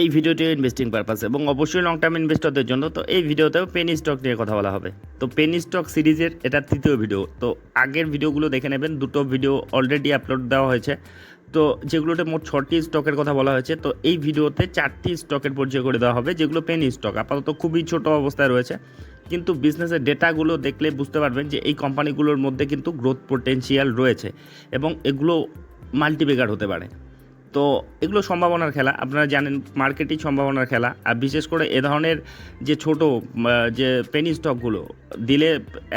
এই ভিডিওটি investing purpose এবং অবশ্যই লং টার্ম ইনভেস্টরদের জন্য তো এই ভিডিওতেও পেনি স্টক নিয়ে কথা বলা হবে। তো পেনি স্টক সিরিজের এটা তৃতীয় ভিডিও তো আগের ভিডিওগুলো দেখে নেবেন, দুটো ভিডিও অলরেডি আপলোড দেওয়া হয়েছে। তো যেগুলোতে মোট ছটি স্টকের কথা বলা হয়েছে, তো এই ভিডিওতে চারটি স্টকের পরিচয় করে দেওয়া হবে, যেগুলো পেনি স্টক আপাতত খুবই ছোট অবস্থায় রয়েছে, কিন্তু বিজনেসের ডেটাগুলো দেখলে বুঝতে পারবেন যে এই কোম্পানিগুলোর মধ্যে কিন্তু গ্রোথ পোটেনশিয়াল রয়েছে এবং এগুলো মাল্টিবেগার হতে পারে। তো এগুলো সম্ভাবনার খেলা। আপনারা জানেন মার্কেটই সম্ভাবনার খেলা। আর বিশেষ করে এ ধরনের যে ছোট যে পেনি স্টকগুলো দিলে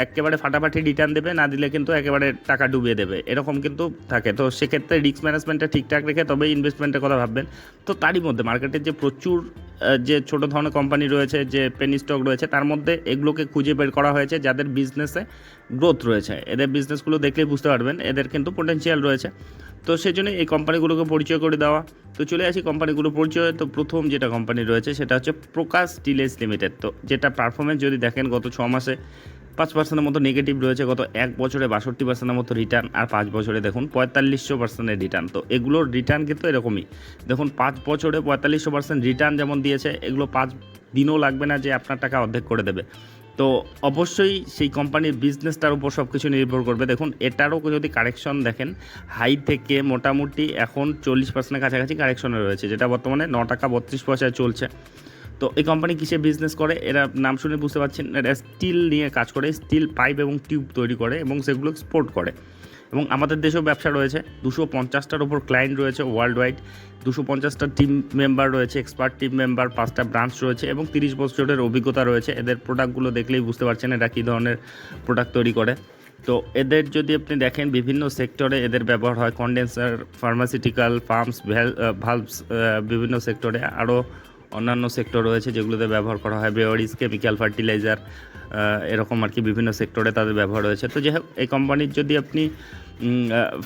একেবারে ফাটাফাটি রিটার্ন দেবে, না দিলে কিন্তু একেবারে টাকা ডুবিয়ে দেবে। এরকম কিন্তু থাকে। তো সেক্ষেত্রে রিস্ক ম্যানেজমেন্টটা ঠিকঠাক রেখে তবে ইনভেস্টমেন্টের কথা ভাববেন। তো তারই মধ্যে মার্কেটের যে প্রচুর যে ছোট ধরনের কোম্পানি রয়েছে, যে পেন স্টক রয়েছে, তার মধ্যে এগুলোকে খুঁজে বের করা হয়েছে যাদের বিজনেসে গ্রোথ রয়েছে। এদের বিজনেসগুলো দেখলেই বুঝতে পারবেন, এদের কিন্তু পোটেন্সিয়াল রয়েছে। তো সেই জন্য এই কোম্পানিগুলোকে পরিচয় করে দেওয়া। তো চলে আসি কোম্পানিগুলো পরিচয়। তো প্রথম যেটা কোম্পানি রয়েছে, সেটা হচ্ছে প্রকাশ স্টিলেস লিমিটেড তো যেটা পারফরমেন্স যদি দেখেন গত ছ মাসে পাঁচ পার্সেন্টের মতো নেগেটিভ রয়েছে গত এক বছরে, বাষট্টি পার্সেন্টের মতো রিটার্ন আর পাঁচ বছরে দেখুন পঁয়তাল্লিশশো পার্সেন্টের রিটার্ন তো এগুলোর রিটার্ন কিন্তু এরকমই। দেখুন পাঁচ বছরে পঁয়তাল্লিশশো পার্সেন্ট রিটার্ন যেমন দিয়েছে, এগুলো পাঁচ দিনও লাগবে না যে আপনার টাকা অর্ধেক করে দেবে। তো অবশ্যই সেই কোম্পানির বিজনেসটার উপর সব কিছু নির্ভর করবে। দেখুন এটারও যদি কারেকশন দেখেন হাই থেকে মোটামুটি এখন চল্লিশ পার্সেন্টের কাছাকাছি কারেকশনে রয়েছে, যেটা বর্তমানে ন টাকা বত্রিশ পয়সায় চলছে। তো এই কোম্পানি কিসে বিজনেস করে? এরা নাম শুনে বুঝতে পারছেন, এরা স্টিল নিয়ে কাজ করে স্টিল পাইপ এবং টিউব তৈরি করে এবং সেগুলো এক্সপোর্ট করে। এবং আমাদের দেশেও ব্যবসা রয়েছে। দুশো পঞ্চাশটার ওপর ক্লায়েন্ট রয়েছে ওয়ার্ল্ড ওয়াইড দুশো পঞ্চাশটা টিম মেম্বার রয়েছে এক্সপার্ট টিম মেম্বার পাঁচটা ব্রাঞ্চ রয়েছে এবং তিরিশ বছরের অভিজ্ঞতা রয়েছে। এদের প্রোডাক্টগুলো দেখলেই বুঝতে পারছেন এরা কী ধরনের প্রোডাক্ট তৈরি করে। তো এদের যদি আপনি দেখেন, বিভিন্ন সেক্টরে এদের ব্যবহার হয়। কন্ডেন্সার ফার্মাসিউটিক্যাল পাম্পস ভালভস বিভিন্ন সেক্টরে আরও অন্যান্য সেক্টর রয়েছে যেগুলোতে ব্যবহার করা হয় বেওয়ারিজ কেমিক্যাল ফার্টিলাইজার এরকম আর কি বিভিন্ন সেক্টরে তাদের ব্যবহার রয়েছে। তো যাই হোক, এই কোম্পানির যদি আপনি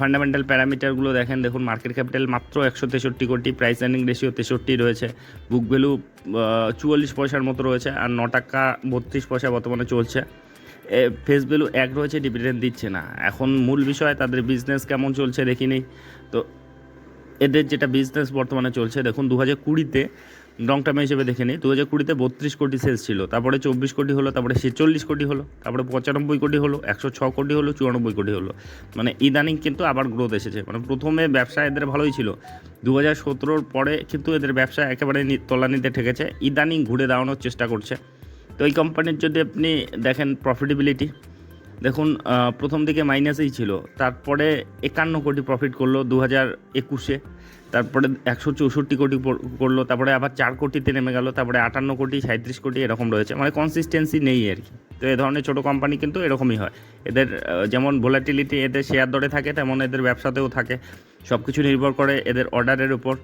ফান্ডামেন্টাল প্যারামিটারগুলো দেখেন, দেখুন মার্কেট ক্যাপিটাল মাত্র একশো তেষট্টি কোটি প্রাইস আর্নিং রেশিও তেষট্টি রয়েছে বুক ভ্যালু চুয়াল্লিশ পয়সার মতো রয়েছে, আর ন টাকা বত্রিশ পয়সা বর্তমানে চলছে। ফেস ভ্যালু এক রয়েছে ডিভিডেন্ড দিচ্ছে না। এখন মূল বিষয়, তাদের বিজনেস কেমন চলছে দেখিনি। তো এদের যেটা বিজনেস বর্তমানে চলছে, দেখুন দু হাজার কুড়িতে লং টার্ম হিসেবে দেখে নিই। দু হাজার কুড়িতে বত্রিশ কোটি সেলস ছিল, তারপরে চব্বিশ কোটি হলো, তারপরে ছেচল্লিশ কোটি হলো, তারপরে পঁচানব্বই কোটি হলো, একশো ছ কোটি হলো, চুরানব্বই কোটি হলো। মানে ইদানিং কিন্তু আবার গ্রোথ এসেছে। মানে প্রথমে ব্যবসা এদের ভালোই ছিল। দু হাজার সতেরোর পরে কিন্তু এদের ব্যবসা একেবারে তলানিতে ঠেকেছে। ইদানিং ঘুরে দাঁড়ানোর চেষ্টা করছে। তো এই কোম্পানির যদি আপনি দেখেন প্রফিটেবিলিটি দেখুন প্রথম দিকে মাইনাসেই ছিল, তারপরে একান্ন কোটি প্রফিট করল দু হাজার একুশে। তারপরে একশো চৌষট্টি কোটি করল তারপরে আবার চার কোটিতে নেমে গেল, তারপরে আটান্ন কোটি সাঁত্রিশ কোটি এরকম রয়েছে। মানে কনসিস্টেন্সি নেই আর কি। তো এ ধরনের ছোটো কোম্পানি কিন্তু এরকমই হয়। এদের যেমন ভোলাটিলিটি এদের শেয়ার দরে থাকে, তেমন এদের ব্যবসাতেও থাকে। সব কিছু নির্ভর করে এদের অর্ডারের উপর।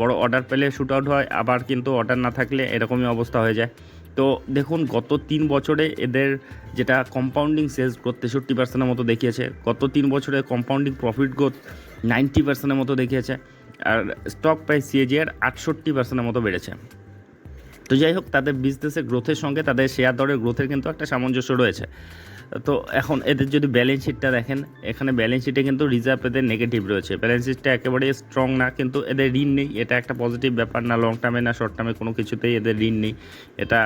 বড় অর্ডার পেলে শ্যুট আউট হয়, আবার কিন্তু অর্ডার না থাকলে এরকমই অবস্থা হয়ে যায়। তো দেখুন, গত তিন বছরে এদের যেটা কম্পাউন্ডিং সেলস গ্রোথ তেষট্টি পার্সেন্টের মতো দেখিয়েছে। গত তিন বছরে কম্পাউন্ডিং প্রফিট গ্রোথ নাইনটি পার্সেন্টের মতো দেখিয়েছে। আর স্টক প্রাইস সিএজিআর আটষট্টি পার্সেন্টের মতো বেড়েছে। তো যাই হোক, তাদের বিজনেসের গ্রোথের সঙ্গে তাদের শেয়ার দরের গ্রোথের কিন্তু একটা সামঞ্জস্য রয়েছে। তো এখন এদের যদি ব্যালেন্স শিটটা দেখেন, এখানে ব্যালেন্স শিটে কিন্তু রিজার্ভ এদের নেগেটিভ রয়েছে। ব্যালেন্স শিটটা একেবারে স্ট্রং না, কিন্তু এদের ঋণ নেই। এটা একটা পজিটিভ ব্যাপার না লং টার্মে না শর্ট টার্মে কোনো কিছুতেই এদের ঋণ নেই। এটা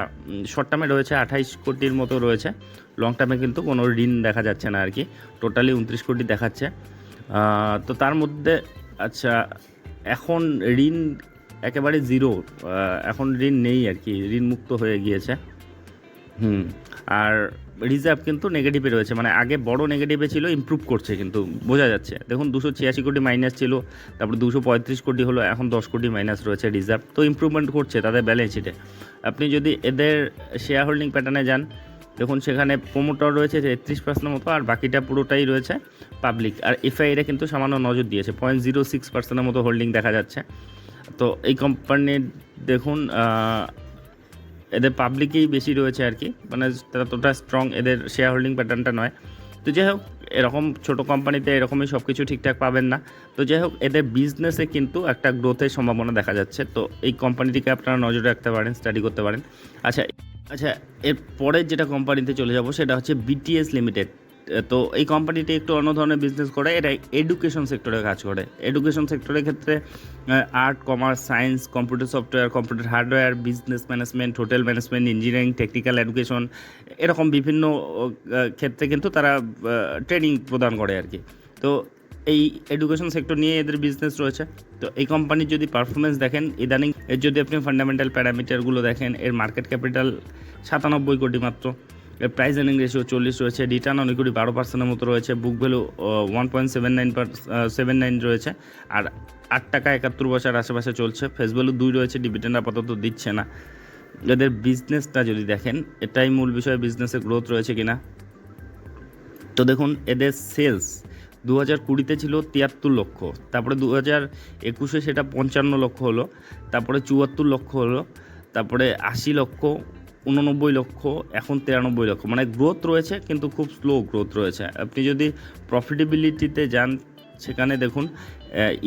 শর্ট টার্মে রয়েছে আঠাইশ কোটির মতো রয়েছে। লং টার্মে কিন্তু কোনো ঋণ দেখা যাচ্ছে না আর কি। টোটালি উনত্রিশ কোটি দেখাচ্ছে। তো তার মধ্যে আচ্ছা এখন ঋণ একেবারে জিরো এখন ঋণ নেই আর কি ঋণ মুক্ত হয়ে গিয়েছে। হুম। আর রিজার্ভ কিন্তু নেগেটিভে রয়েছে মানে আগে বড় নেগেটিভে ছিল ইমপ্রুভ করছে কিন্তু বোঝা যাচ্ছে। দেখুন দুশো ছিয়াশি কোটি মাইনাস ছিল তারপরে দুশো পঁয়ত্রিশ কোটি হলো এখন দশ কোটি মাইনাস রয়েছে রিজার্ভ তো ইমপ্রুভমেন্ট করছে তাদের ব্যালেন্স শিটে আপনি যদি এদের শেয়ার হোল্ডিং প্যাটার্নে যান দেখুন, সেখানে প্রোমোটর রয়েছে তেত্রিশ পার্সেন্ট মতো, আর বাকিটা পুরোটাই রয়েছে পাবলিক আর এফআইরা কিন্তু সামান্য নজর দিয়েছে পয়েন্ট জিরো সিক্স পার্সেন্টের মতো হোল্ডিং দেখা যাচ্ছে। তো এই কোম্পানির দেখুন এদের পাবলিকেই বেশি রয়েছে আর কি মানে ততটা স্ট্রং এদের শেয়ার হোল্ডিং প্যাটার্নটা নয়। তো যাই হোক, এরকম ছোট কোম্পানিতে এরকমই সব কিছু ঠিকঠাক পাবেন না। তো যাই হোক, এদের বিজনেসে কিন্তু একটা গ্রোথের সম্ভাবনা দেখা যাচ্ছে। তো এই কোম্পানিটিকে আপনারা নজরে রাখতে পারেন স্টাডি করতে পারেন। আচ্ছা আচ্ছা এর পরের যেটা কোম্পানিতে চলে যাব সেটা হচ্ছে বিটিএস লিমিটেড তো এই কোম্পানিটি একটু অন্য ধরনের বিজনেস করে, এটা এডুকেশন সেক্টরে কাজ করে। এডুকেশন সেক্টরের ক্ষেত্রে art commerce science computer software computer hardware business management hotel management engineering technical education এরকম বিভিন্ন ক্ষেত্রে কিন্তু তারা ট্রেনিং প্রদান করে আর কি। তো এই এডুকেশন সেক্টর নিয়ে এদের বিজনেস রয়েছে। তো এই কোম্পানির যদি পারফরমেন্স দেখেন, ইদানিং এর যদি আপনি ফান্ডামেন্টাল প্যারামিটারগুলো দেখেন, এর মার্কেট ক্যাপিটাল সাতানব্বই কোটি মাত্র, এর প্রাইস এর্নিং রেশিও চল্লিশ রয়েছে রিটার্ন অনেক কোটি বারো পার্সেন্টের মতো রয়েছে book value one point seven nine seven nine রয়েছে, আর আট টাকা একাত্তর বছর আশেপাশে চলছে ফেস ভ্যালু দুই রয়েছে ডিভিডেন্ড আপাতত দিচ্ছে না। এদের বিজনেসটা যদি দেখেন, এটাই মূল বিষয় বিজনেসের গ্রোথ রয়েছে কিনা। তো দেখুন, এদের সেলস দু হাজার কুড়িতে ছিল তিয়াত্তর লক্ষ। তারপরে দু হাজার একুশে সেটা পঞ্চান্ন লক্ষ হলো। তারপরে চুয়াত্তর লক্ষ হলো। তারপরে আশি লক্ষ, উননব্বই লক্ষ, এখন তিরানব্বই লক্ষ। মানে গ্রোথ রয়েছে, কিন্তু খুব স্লো গ্রোথ রয়েছে। আপনি যদি প্রফিটেবিলিটিতে যান, সেখানে দেখুন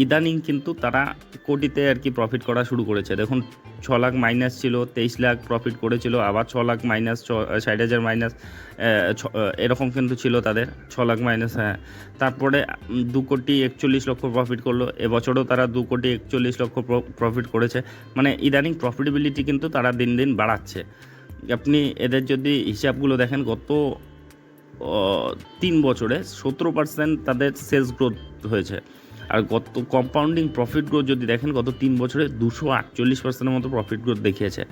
ইদানিং কিন্তু তারা কোটিতে আর কি প্রফিট করা শুরু করেছে। দেখুন ছ লাখ মাইনাস ছিল, তেইশ লাখ প্রফিট করেছিল, আবার ছ লাখ মাইনাস ছ ষাট হাজার মাইনাস এরকম কিন্তু ছিল তাদের ছ লাখ মাইনাস হ্যাঁ। তারপরে দু কোটি একচল্লিশ লক্ষ প্রফিট করল, এবছরও তারা দু কোটি একচল্লিশ লক্ষ প্রফিট করেছে। মানে ইদানিং প্রফিটেবিলিটি কিন্তু তারা দিন দিন বাড়াচ্ছে। আপনি এদের যদি হিসাবগুলো দেখেন, গত তিন বছরে সতেরো পার্সেন্ট তাদের সেলস গ্রোথ হয়েছে। আর গত কম্পাউন্ডিং প্রফিট গ্রোথ যদি দেখেন, গত তিন বছরে দুশো আটচল্লিশ পার্সেন্টের মতো প্রফিট গ্রোথ দেখিয়েছে।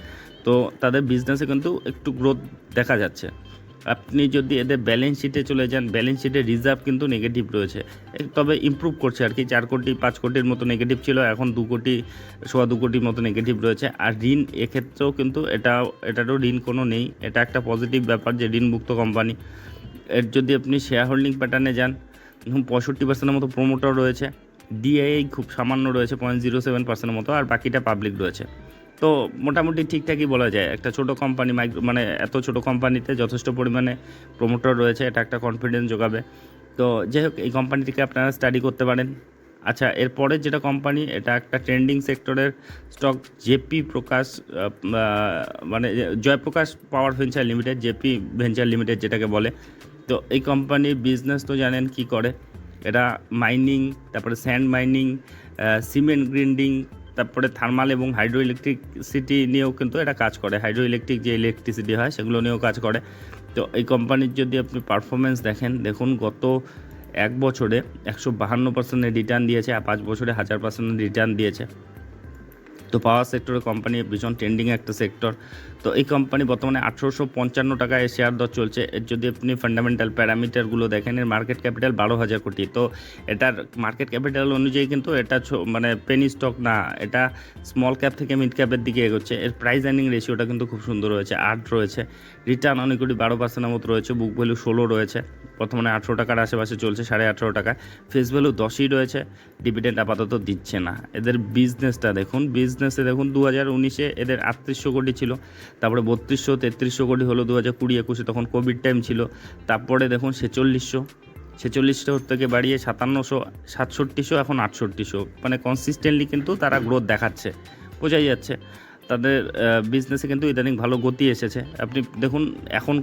তো তাদের বিজনেসে কিন্তু একটু গ্রোথ দেখা যাচ্ছে। আপনি যদি এদের ব্যালেন্স শিটে চলে যান ব্যালেন্স শিটে রিজার্ভ কিন্তু নেগেটিভ রয়েছে। তবে ইমপ্রুভ করছে আর কি, চার কোটি, পাঁচ কোটির মতো নেগেটিভ ছিল, এখন দু কোটি, সোয়া দু কোটির মতো নেগেটিভ রয়েছে। আর ঋণ এক্ষেত্রেও কিন্তু এটা এটারও ঋণ কোনো নেই। এটা একটা পজিটিভ ব্যাপার যে ঋণমুক্ত কোম্পানি এর যদি আপনি শেয়ার হোল্ডিং প্যাটার্নে যান পঁয়ষট্টি পার্সেন্টের মতো প্রোমোটার রয়েছে। ডিআইআই খুব সামান্য রয়েছে পয়েন্ট জিরো সেভেন পার্সেন্টের মতো আর বাকিটা পাবলিক রয়েছে। তো মোটামুটি ঠিকঠাকই বলা যায়। একটা ছোট কোম্পানি মাইক্রো মানে এত ছোট কোম্পানিতে যথেষ্ট পরিমাণে প্রোমোটার রয়েছে, এটা একটা কনফিডেন্স যোগাবে। তো যাই হোক, এই কোম্পানিটিকে আপনারা স্টাডি করতে পারেন। আচ্ছা এরপরে যেটা কোম্পানি এটা একটা ট্রেন্ডিং সেক্টরের স্টক জেপি প্রকাশ মানে Jaiprakash power venture limited JP venture limited যেটাকে বলে। তো এই কোম্পানির বিজনেস তো জানেন কি করে? এটা মাইনিং তারপরে স্যান্ড মাইনিং সিমেন্ট গ্রিন্ডিং তারপরে থার্মাল এবং হাইড্রো ইলেকট্রিসিটি নিয়েও কিন্তু এটা কাজ করে। হাইড্রো ইলেকট্রিক যে ইলেকট্রিসিটি হয়, সেগুলো নিয়েও কাজ করে। তো এই কোম্পানির যদি আপনি পারফরমেন্স দেখেন, দেখুন গত এক বছরে একশো বাহান্ন পার্সেন্টের রিটার্ন দিয়েছে আর পাঁচ বছরে হাজার পার্সেন্টের রিটার্ন দিয়েছে। তো পাওয়ার সেক্টরের কোম্পানি ভীষণ ট্রেন্ডিং একটা সেক্টর তো এই কোম্পানি বর্তমানে আঠেরোশো পঞ্চান্ন টাকায় শেয়ার দর চলছে। যদি আপনি ফান্ডামেন্টাল প্যারামিটারগুলো দেখেন, এর মার্কেট ক্যাপিটাল বারো হাজার কোটি। তো এটার মার্কেট ক্যাপিটাল অনুযায়ী কিন্তু এটা মানে পেনি স্টক না, এটা স্মল ক্যাপ থেকে মিড ক্যাপের দিকে এগোচ্ছে। এর প্রাইস আর্নিং রেশিওটা কিন্তু খুব সুন্দর রয়েছে, আট রয়েছে। রিটার্ন অনেক কোটি বারো পার্সেন্টের মতো রয়েছে বুক ভ্যালু ষোলো রয়েছে। বর্তমানে আঠেরো টাকার আশেপাশে চলছে, সাড়ে আঠেরো টাকা। ফেস ভ্যালু দশই রয়েছে ডিভিডেন্ড আপাতত দিচ্ছে না। এদের বিজনেসটা দেখুন বিজনেসে দেখুন দু হাজার উনিশে এদের আটত্রিশশো কোটি ছিল। তারপরে বত্রিশশো, তেত্রিশশো কোটি হলো দু হাজার কুড়ি, একুশে তখন কোভিড টাইম ছিল। তারপরে দেখুন ছেচল্লিশশো ছেচল্লিশশো থেকে বাড়িয়ে সাতান্নশো, সাতষট্টিশো, এখন আটষট্টিশো। মানে কনসিস্টেন্টলি কিন্তু তারা গ্রোথ দেখাচ্ছে, বোঝাই যাচ্ছে। তাদের বিজনেসে কিন্তু ইদানিং ভালো গতি এসেছে। আপনি দেখুন এখন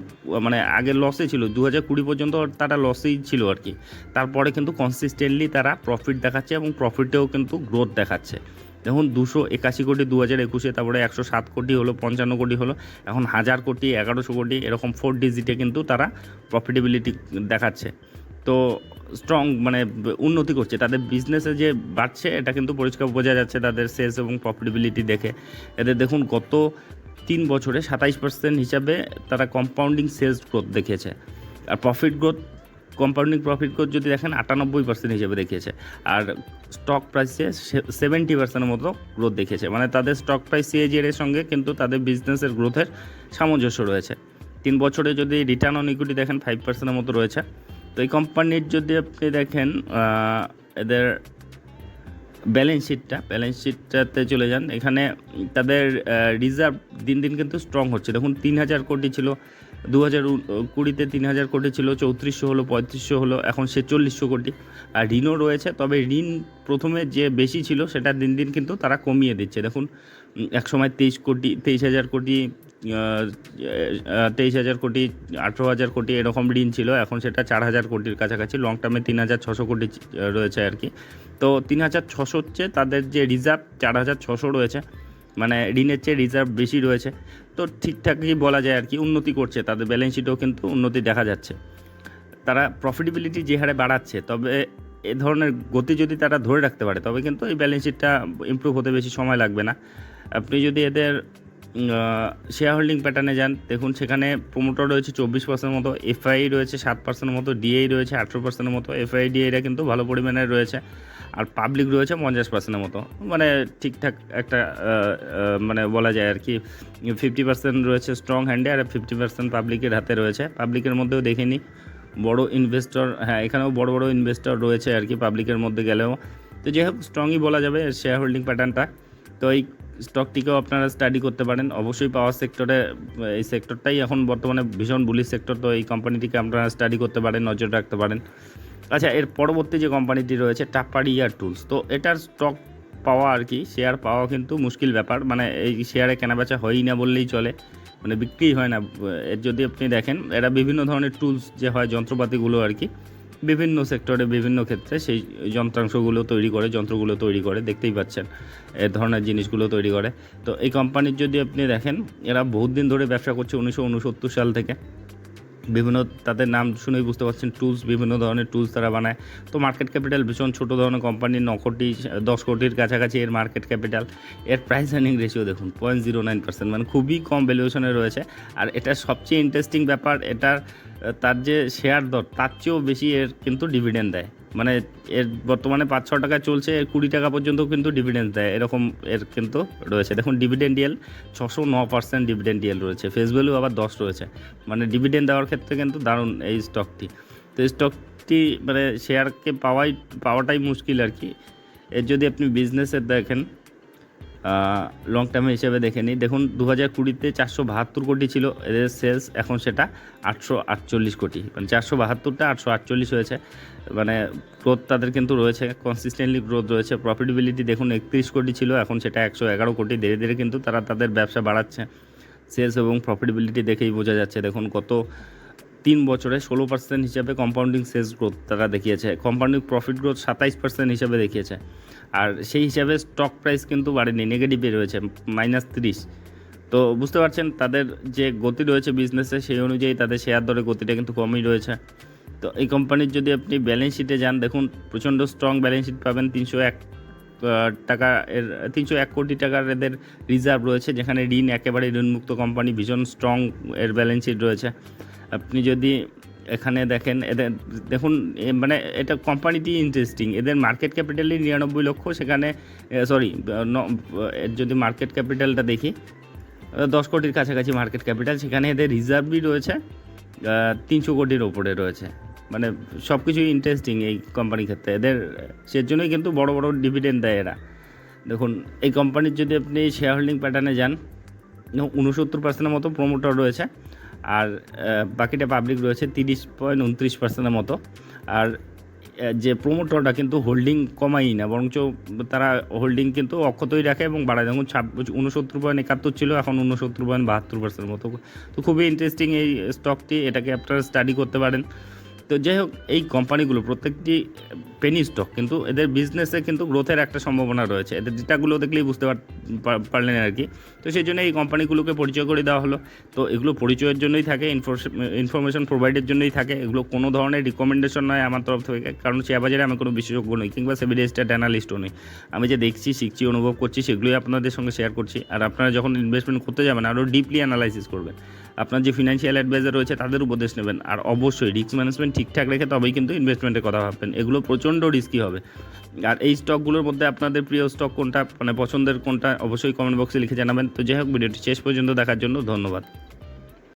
মানে আগে লসে ছিল দু হাজার কুড়ি পর্যন্ত তারা লসেই ছিল আর কি। তারপরে কিন্তু কনসিস্টেন্টলি তারা প্রফিট দেখাচ্ছে এবং প্রফিটেও কিন্তু গ্রোথ দেখাচ্ছে। দেখুন, দুশো একাশি কোটি দু হাজার একুশে, তারপরে একশো সাত কোটি হলো, পঞ্চান্ন কোটি হলো, এখন হাজার কোটি, এগারোশো কোটি, এরকম ফোর ডিজিটে কিন্তু তারা প্রফিটেবিলিটি দেখাচ্ছে। তো স্ট্রং মানে উন্নতি করছে। তাদের বিজনেসে যে বাড়ছে, এটা কিন্তু পরিষ্কার বোঝা যাচ্ছে তাদের সেলস এবং প্রফিটেবিলিটি দেখে। এদের দেখুন, গত তিন বছরে সাতাইশ পার্সেন্ট হিসাবে তারা কম্পাউন্ডিং সেলস গ্রোথ দেখিয়েছে। আর profit growth compounding profit growth যদি দেখেন, আটানব্বই পার্সেন্ট হিসেবে দেখিয়েছে। আর স্টক প্রাইসে সেভেন্টি পার্সেন্টের মতো গ্রোথ দেখিয়েছে। মানে তাদের স্টক প্রাইস সিএজিআর এর সঙ্গে কিন্তু তাদের বিজনেসের গ্রোথের সামঞ্জস্য রয়েছে। তিন বছরে যদি রিটার্ন অন ইকুইটি দেখেন ফাইভ পার্সেন্টের মতো রয়েছে। তো এই কোম্পানির যদি আপনি দেখেন এদের ব্যালেন্স শিটটা ব্যালেন্স শিটটাতে চলে যান, এখানে তাদের রিজার্ভ দিন দিন কিন্তু স্ট্রং হচ্ছে। দেখুন, তিন হাজার কোটি ছিল দু হাজার কুড়িতে তিন হাজার কোটি ছিল, চৌত্রিশশো হলো, পঁয়ত্রিশশো হলো, এখন ছেচল্লিশশো কোটি। আর ঋণও রয়েছে, তবে ঋণ প্রথমে যে বেশি ছিল সেটা দিন দিন কিন্তু তারা কমিয়ে দিচ্ছে। দেখুন এক সময় তেইশ কোটি তেইশ হাজার কোটি তেইশ হাজার কোটি আঠেরো হাজার কোটি এরকম ঋণ ছিল, এখন সেটা চার হাজার কোটির কাছাকাছি লং টার্মে তিন হাজার ছশো কোটি রয়েছে আর কি। তো তিন হাজার ছশো হচ্ছে তাদের যে রিজার্ভ চার হাজার ছশো রয়েছে। মানে ঋণের চেয়ে রিজার্ভ বেশি রয়েছে। তো ঠিকঠাকই বলা যায় আর কি, উন্নতি করছে। তাদের ব্যালেন্স শিটেও কিন্তু উন্নতি দেখা যাচ্ছে। তারা প্রফিটেবিলিটি যে হারে বাড়াচ্ছে, তবে এ ধরনের গতি যদি তারা ধরে রাখতে পারে, তবে কিন্তু এই ব্যালেন্স শিটটা ইম্প্রুভ হতে বেশি সময় লাগবে না। আপনি যদি এদের শেয়ার হোল্ডিং প্যাটার্নে যান। দেখুন, সেখানে প্রোমোটার রয়েছে চব্বিশ পার্সেন্ট মতো এফআই রয়েছে সাত পার্সেন্টের মতো ডিআই রয়েছে আঠেরো পার্সেন্টের মতো এফআই ডিআইটা কিন্তু ভালো পরিমাণে রয়েছে। আর পাবলিক রয়েছে পঞ্চাশ পার্সেন্টের মতো। মানে ঠিকঠাক একটা মানে বলা যায় আর কি ফিফটি পার্সেন্ট রয়েছে স্ট্রং হ্যান্ডে আর ফিফটি পার্সেন্ট পাবলিকের হাতে রয়েছে। পাবলিকের মধ্যেও দেখে নিই, বড় ইনভেস্টর হ্যাঁ এখানেও বড় বড় ইনভেস্টর রয়েছে আর কি পাবলিকের মধ্যে গেলেও। তো যাই হোক স্ট্রংই বলা যাবে শেয়ার হোল্ডিং প্যাটার্নটা তো এই স্টকটিকেও আপনারা স্টাডি করতে পারেন। অবশ্যই পাওয়ার সেক্টরে এই সেক্টরটাই এখন বর্তমানে ভীষণ বুলিশ সেক্টর তো এই কোম্পানিটিকে আপনারা স্টাডি করতে পারেন, নজর রাখতে পারেন। আচ্ছা এর পরবর্তী যে কোম্পানিটি রয়েছে টাপ্পারি ইয়ার টুলস তো এটার স্টক পাওয়া আর কি শেয়ার পাওয়া কিন্তু মুশকিল ব্যাপার। মানে এই শেয়ারে কেনাবেচা হয়ই না বললেই চলে মানে বিক্রি হয় না। এর যদি আপনি দেখেন, এরা বিভিন্ন ধরনের টুলস যে হয়, যন্ত্রপাতিগুলো আর কি। বিভিন্ন সেক্টরে বিভিন্ন ক্ষেত্রে সেই যন্ত্রাংশগুলো তৈরি করে, যন্ত্রগুলো তৈরি করে, দেখতেই পাচ্ছেন, এ ধরনের জিনিসগুলো তৈরি করে। তো এই কোম্পানির যদি আপনি দেখেন, এরা বহুত দিন ধরে ব্যবসা করছে উনিশশো উনসত্তর সাল থেকে। বিভিন্ন, তাদের নাম শুনেই বুঝতে পারছেন, টুলস, বিভিন্ন ধরনের টুলস তারা বানায়। তো মার্কেট ক্যাপিটাল ভীষণ ছোটো ধরনের কোম্পানি, ন কোটি, দশ কোটির কাছাকাছি এর মার্কেট ক্যাপিটাল। এর প্রাইস আর্নিং রেশিও দেখুন পয়েন্ট জিরো নাইন পার্সেন্ট মানে খুবই কম ভ্যালুয়েশনে রয়েছে। আর এটা সবচেয়ে ইন্টারেস্টিং ব্যাপার, এটার তার যে শেয়ার দর, তার চেয়েও বেশি এর কিন্তু ডিভিডেন্ড দেয়। মানে এর বর্তমানে পাঁচ ছ টাকা চলছে, এর কুড়ি টাকা পর্যন্ত কিন্তু ডিভিডেন্ড দেয়, এরকম এর কিন্তু রয়েছে। দেখুন ডিভিডেন্ড ইয়েল ছশো ন পার্সেন্ট ডিভিডেন্ড ইয়েল রয়েছে। ফেস ভ্যালু আবার দশ রয়েছে। মানে ডিভিডেন্ড দেওয়ার ক্ষেত্রে কিন্তু দারুণ এই স্টকটি তো এই স্টকটি মানে শেয়ারকে পাওয়াই, পাওয়াটাই মুশকিল আর কি। এর যদি আপনি বিজনেসের দেখেন লং টার্ম হিসেবে দেখে নিই। দেখুন দু হাজার কুড়িতে চারশো বাহাত্তর কোটি ছিল এদের সেলস এখন সেটা আটশো আটচল্লিশ কোটি। মানে চারশো বাহাত্তরটা আটশো আটচল্লিশ হয়েছে। মানে গ্রোথ তাদের কিন্তু রয়েছে কনসিস্টেন্টলি গ্রোথ রয়েছে। প্রফিটেবিলিটি দেখুন, একত্রিশ কোটি ছিল, এখন সেটা একশো এগারো কোটি। ধীরে ধীরে কিন্তু তারা তাদের ব্যবসা বাড়াচ্ছে। সেলস এবং প্রফিটেবিলিটি দেখেই বোঝা যাচ্ছে। দেখুন, কত তিন বছরে ষোলো পার্সেন্ট হিসাবে কম্পাউন্ডিং সেলস গ্রোথ তারা দেখিয়েছে। কম্পাউন্ডিং প্রফিট গ্রোথ সাতাইশ পার্সেন্ট হিসাবে দেখিয়েছে। আর সেই হিসাবে স্টক প্রাইস কিন্তু বাড়েনি নেগেটিভে রয়েছে মাইনাস তিরিশ। তো বুঝতে পারছেন, তাদের যে গতি রয়েছে বিজনেসে সেই অনুযায়ী তাদের শেয়ার দরের গতিটা কিন্তু কমই রয়েছে। তো এই কোম্পানির যদি আপনি ব্যালেন্স শিটে যান, দেখুন, প্রচণ্ড স্ট্রং ব্যালেন্স শিট পাবেন, তিনশো এক টাকা এর, তিনশো এক কোটি টাকার এদের রিজার্ভ রয়েছে, যেখানে ঋণ একেবারে ঋণমুক্ত কোম্পানি ভীষণ স্ট্রং এর ব্যালেন্স শিট রয়েছে। আপনি যদি এখানে দেখেন, এদের দেখুন মানে এটা কোম্পানিটি ইন্টারেস্টিং এদের মার্কেট ক্যাপিটালই নিরানব্বই লক্ষ, সেখানে সরি যদি মার্কেট ক্যাপিটালটা দেখি দশ কোটির কাছাকাছি মার্কেট ক্যাপিটাল সেখানে এদের রিজার্ভই রয়েছে তিনশো কোটির ওপরে রয়েছে। মানে সব কিছুই ইন্টারেস্টিং এই কোম্পানির ক্ষেত্রে। এদের সেজন্যই কিন্তু বড় বড় ডিভিডেন্ড দেয় এরা। দেখুন, এই কোম্পানির যদি আপনি শেয়ার হোল্ডিং প্যাটার্নে যান, উনসত্তর পার্সেন্টের মতো প্রমোটার রয়েছে। আর বাকিটা পাবলিক রয়েছে তিরিশ পয়েন্ট উনত্রিশ পার্সেন্টের মতো। আর যে প্রমোটরটা কিন্তু হোল্ডিং কমাই না, বরঞ্চ তারা হোল্ডিং কিন্তু অক্ষতই রাখে এবং বাড়ায়। যেমন ছাব্বিশ উনসত্তর পয়েন্ট একাত্তর ছিল, এখন উনসত্তর পয়েন্ট বাহাত্তর পার্সেন্টের মতো। তো খুবই ইন্টারেস্টিং এই স্টকটি এটাকে আপনারা স্টাডি করতে পারেন। তো যাই হোক এই কোম্পানিগুলো প্রত্যেকটি পেনি স্টক কিন্তু এদের বিজনেসে কিন্তু গ্রোথের একটা সম্ভাবনা রয়েছে। এদের ডেটাগুলো দেখলেই বুঝতে পার- পার- পারলেন আর কি। তো সেই জন্য এই কোম্পানিগুলোকে পরিচয় করে দেওয়া হলো। তো এগুলো পরিচয়ের জন্যই থাকে ইনফরমেশন প্রোভাইডের জন্যই থাকে। এগুলো কোনো ধরনের রিকমেন্ডেশন নয় আমার তরফ থেকে, কারণ শেয়ার বাজারে আমি কোনো বিশেষজ্ঞ নই, কিংবা সেভি রেজিস্টার্ড অ্যানালিস্টও নই। আমি যে দেখছি, শিখছি, অনুভব করছি, সেগুলোই আপনাদের সঙ্গে শেয়ার করছি। আর আপনারা যখন ইনভেস্টমেন্ট করতে যাবেন, আরও ডিপলি অ্যানালাইসিস করবেন। আপনার যে ফিনান্সিয়াল অ্যাডভাইজার রয়েছে, তাদের উপদেশ নেবেন। আর অবশ্যই রিস্ক ম্যানেজমেন্ট ঠিকঠাক রেখে তবেই কিন্তু ইনভেস্টমেন্টের কথা ভাববেন। এগুলো প্রচণ্ড রিস্কি হবে। আর এই স্টকগুলোর মধ্যে আপনাদের প্রিয় স্টক কোনটা? মানে পছন্দের কোনটা? অবশ্যই কমেন্ট বক্সে লিখে জানাবেন। তো যাই হোক, ভিডিওটি শেষ পর্যন্ত দেখার জন্য ধন্যবাদ।